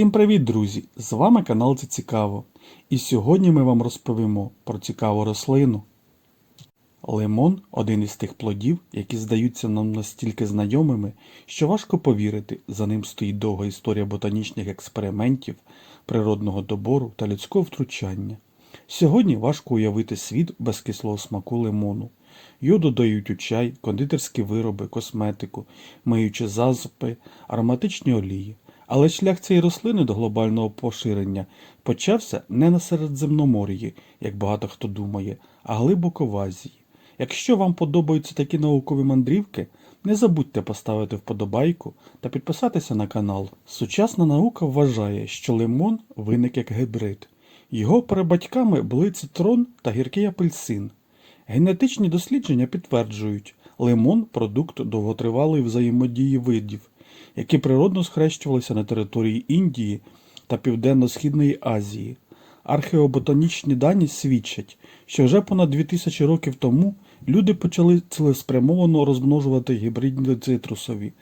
Всім привіт, друзі! З вами канал Це Цікаво. І сьогодні ми вам розповімо про цікаву рослину. Лимон один із тих плодів, які здаються нам настільки знайомими, що важко повірити, за ним стоїть довга історія ботанічних експериментів, природного добору та людського втручання. Сьогодні важко уявити світ без кислого смаку лимону. Його додають у чай, кондитерські вироби, косметику, миючі засоби, ароматичні олії. Але шлях цієї рослини до глобального поширення почався не на Середземномор'ї, як багато хто думає, а глибоко в Азії. Якщо вам подобаються такі наукові мандрівки, не забудьте поставити вподобайку та підписатися на канал. Сучасна наука вважає, що лимон виник як гібрид. Його прабатьками були цитрон та гіркий апельсин. Генетичні дослідження підтверджують, лимон продукт довготривалої взаємодії видів, які природно схрещувалися на території Індії та Південно-Східної Азії. Археоботанічні дані свідчать, що вже понад 2000 років тому люди почали цілеспрямовано розмножувати гібридні цитрусові,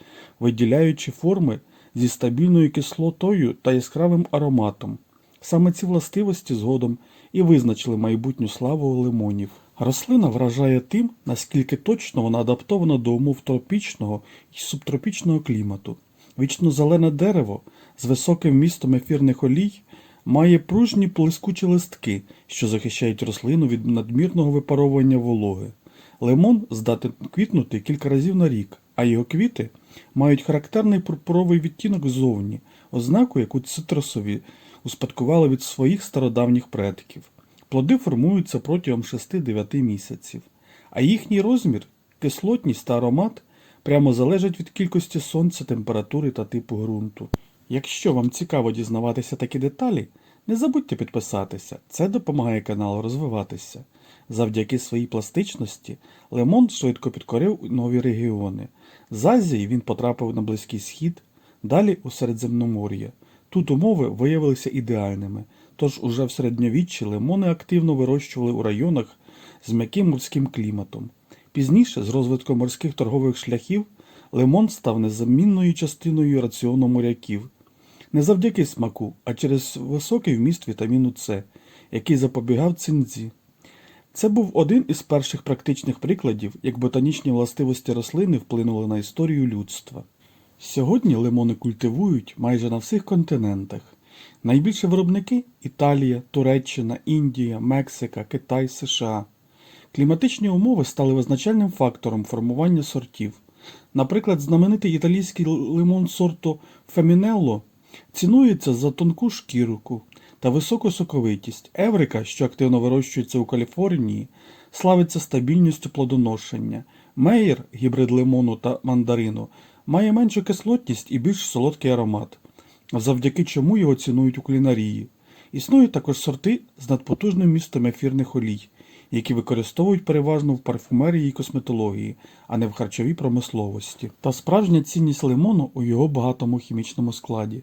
виділяючи форми зі стабільною кислотою та яскравим ароматом. Саме ці властивості згодом і визначили майбутню славу лимонів. Рослина вражає тим, наскільки точно вона адаптована до умов тропічного і субтропічного клімату. Вічно зелене дерево з високим вмістом ефірних олій має пружні блискучі листки, що захищають рослину від надмірного випаровування вологи. Лимон здатен квітнути кілька разів на рік, а його квіти мають характерний пурпуровий відтінок ззовні, ознаку, яку цитрусові успадкували від своїх стародавніх предків. Плоди формуються протягом 6-9 місяців, а їхній розмір, кислотність та аромат прямо залежать від кількості сонця, температури та типу ґрунту. Якщо вам цікаво дізнаватися такі деталі, не забудьте підписатися, це допомагає каналу розвиватися. Завдяки своїй пластичності Лемон швидко підкорив нові регіони. З Азії він потрапив на Близький Схід, далі у Середземномор'я. Тут умови виявилися ідеальними, тож уже в середньовіччі лимони активно вирощували у районах з м'яким морським кліматом. Пізніше, з розвитком морських торгових шляхів, лимон став незамінною частиною раціону моряків. Не завдяки смаку, а через високий вміст вітаміну С, який запобігав цинзі. Це був один із перших практичних прикладів, як ботанічні властивості рослини вплинули на історію людства. Сьогодні лимони культивують майже на всіх континентах. Найбільші виробники Італія, Туреччина, Індія, Мексика, Китай, США. Кліматичні умови стали визначальним фактором формування сортів. Наприклад, знаменитий італійський лимон сорту Фемінелло цінується за тонку шкірку та високу соковитість. Еврика, що активно вирощується у Каліфорнії, славиться стабільністю плодоношення. Мейер, гібрид лимону та мандарину, має меншу кислотність і більш солодкий аромат, завдяки чому його цінують у кулінарії. Існують також сорти з надпотужним містом ефірних олій, які використовують переважно в парфумерії і косметології, а не в харчовій промисловості. Та справжня цінність лимону у його багатому хімічному складі.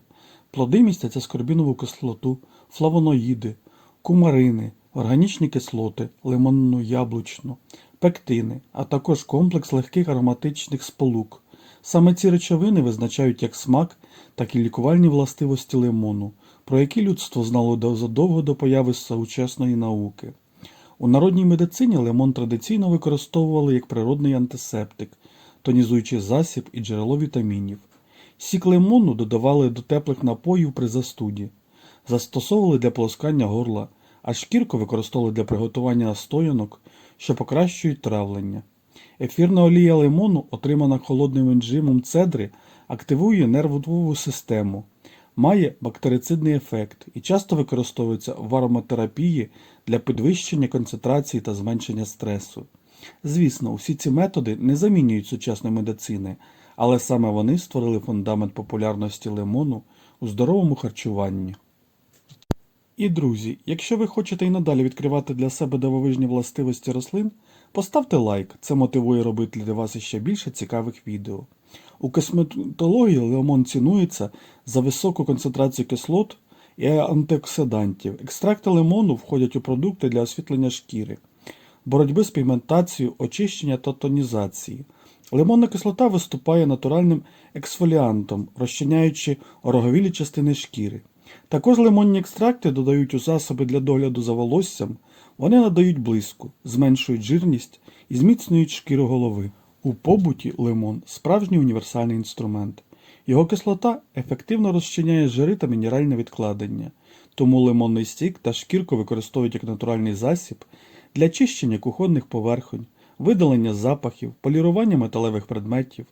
Плоди містять аскорбінову кислоту, флавоноїди, кумарини, органічні кислоти, лимонну яблучну, пектини, а також комплекс легких ароматичних сполук. Саме ці речовини визначають як смак, так і лікувальні властивості лимону, про які людство знало задовго до появи сучасної науки. У народній медицині лимон традиційно використовували як природний антисептик, тонізуючий засіб і джерело вітамінів. Сік лимону додавали до теплих напоїв при застуді, застосовували для полоскання горла, а шкірку використовували для приготування настоянок, що покращують травлення. Ефірна олія лимону, отримана холодним енджимом цедри, активує нервову систему, має бактерицидний ефект і часто використовується в ароматерапії для підвищення концентрації та зменшення стресу. Звісно, усі ці методи не замінюють сучасної медицини, але саме вони створили фундамент популярності лимону у здоровому харчуванні. І друзі, якщо ви хочете і надалі відкривати для себе дивовижні властивості рослин, поставте лайк, це мотивує робити для вас іще більше цікавих відео. У косметології лимон цінується за високу концентрацію кислот і антиоксидантів. Екстракти лимону входять у продукти для освітлення шкіри, боротьби з пігментацією, очищення та тонізації. Лимонна кислота виступає натуральним ексфоліантом, розчиняючи ороговілі частини шкіри. Також лимонні екстракти додають у засоби для догляду за волоссям, вони надають блиску, зменшують жирність і зміцнюють шкіру голови. У побуті лимон справжній універсальний інструмент. Його кислота ефективно розчиняє жири та мінеральне відкладення, тому лимонний стік та шкірку використовують як натуральний засіб для чищення кухонних поверхонь, видалення запахів, полірування металевих предметів.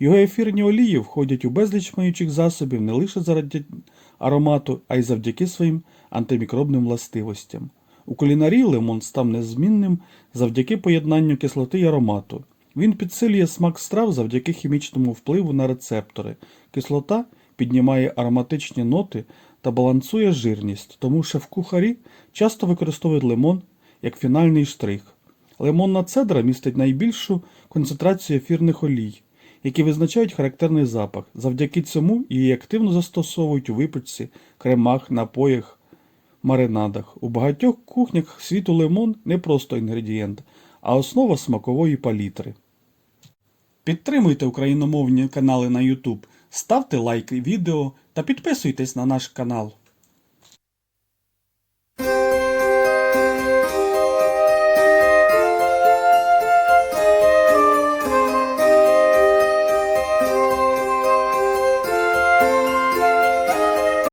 Його ефірні олії входять у безліч миючих засобів не лише заради аромату, а й завдяки своїм антимікробним властивостям. У кулінарії лимон став незмінним завдяки поєднанню кислоти й аромату. Він підсилює смак страв завдяки хімічному впливу на рецептори. Кислота піднімає ароматичні ноти та балансує жирність, тому шеф-кухарі часто використовують лимон як фінальний штрих. Лимонна цедра містить найбільшу концентрацію ефірних олій, які визначають характерний запах. Завдяки цьому її активно застосовують у випічці, кремах, напоях, маринадах. У багатьох кухнях світу лимон не просто інгредієнт, а основа смакової палітри. Підтримуйте україномовні канали на YouTube, ставте лайки відео та підписуйтесь на наш канал.